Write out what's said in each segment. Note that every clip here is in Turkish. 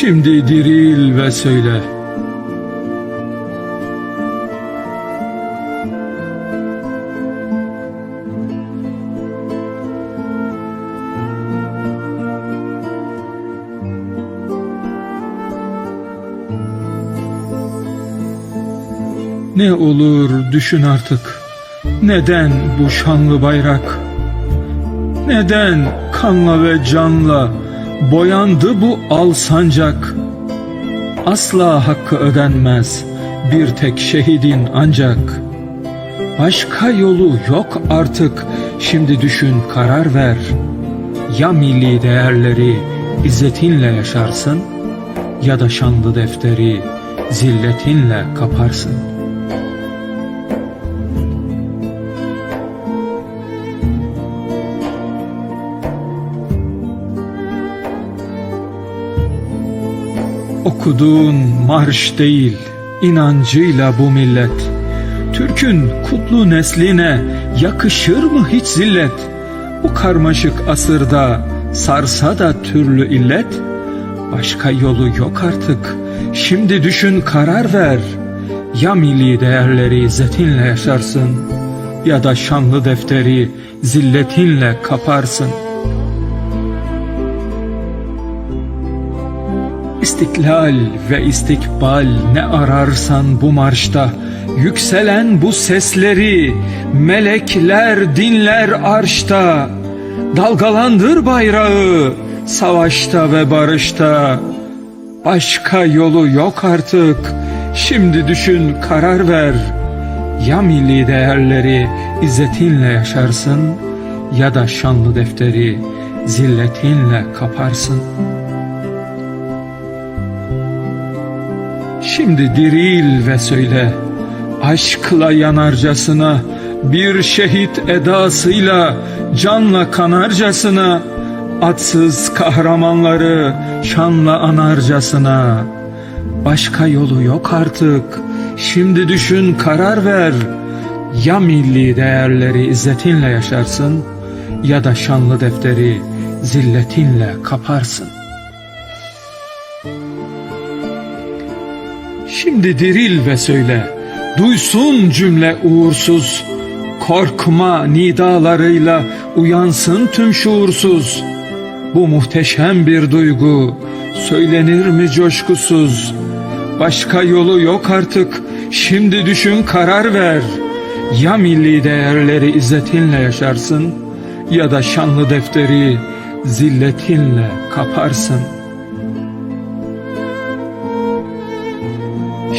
Şimdi diril ve söyle. Ne olur düşün artık. Neden bu şanlı bayrak? Neden kanla ve canla boyandı bu al sancak? Asla hakkı ödenmez bir tek şehidin ancak. Başka yolu yok artık şimdi düşün karar ver. Ya milli değerleri izzetinle yaşarsın ya da şanlı defteri zilletinle kaparsın. Okuduğun marş değil, inancıyla bu millet. Türk'ün kutlu nesline yakışır mı hiç zillet? Bu karmaşık asırda sarsa da türlü illet. Başka yolu yok artık. Şimdi düşün karar ver. Ya milli değerleri izzetinle yaşarsın ya da şanlı defteri zilletinle kaparsın.'' İstiklal ve istikbal ne ararsan bu marşta Yükselen bu sesleri melekler dinler arşta. Dalgalandır bayrağı savaşta ve barışta. Başka yolu yok artık. Şimdi düşün karar ver. Ya milli değerleri izzetinle yaşarsın Ya da şanlı defteri zilletinle kaparsın.'' Şimdi diril ve söyle Aşkla yanarcasına Bir şehit edasıyla Canla kanarcasına Atsız kahramanları Şanla anarcasına. Başka yolu yok artık Şimdi düşün karar ver. Ya milli değerleri izzetinle yaşarsın Ya da şanlı defteri zilletinle kaparsın Şimdi diril ve söyle, duysun cümle uğursuz, korkma nidalarıyla uyansın tüm şuursuz. Bu muhteşem bir duygu, söylenir mi coşkusuz? Başka yolu yok artık, şimdi düşün karar ver. Ya milli değerleri izzetinle yaşarsın, ya da şanlı defteri zilletinle kaparsın.''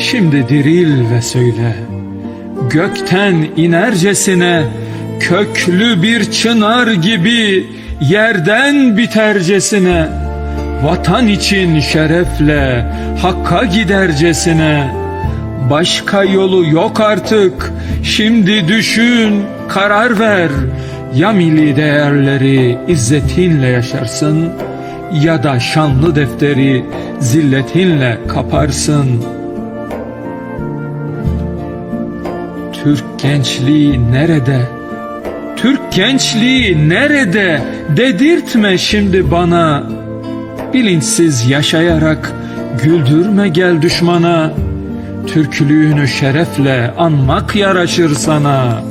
Şimdi diril ve söyle Gökten inercesine Köklü bir çınar gibi Yerden bitercesine Vatan için şerefle Hakka gidercesine Başka yolu yok artık Şimdi düşün karar ver Ya milli değerleri izzetinle yaşarsın Ya da şanlı defteri zilletinle kaparsın.'' Türk gençliği nerede? Türk gençliği nerede? Dedirtme şimdi bana. Bilinçsiz yaşayarak güldürme gel düşmana. Türklüğünü şerefle anmak yaraşır sana.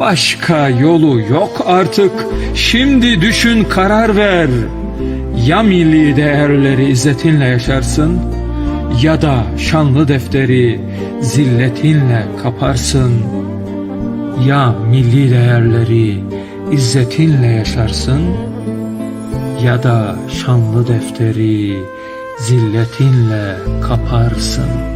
Başka yolu yok artık. Şimdi düşün karar ver. Ya milli değerleri izzetinle yaşarsın.'' Ya da şanlı defteri zilletinle kaparsın ya milli değerleri izzetinle yaşarsın ya da şanlı defteri zilletinle kaparsın.''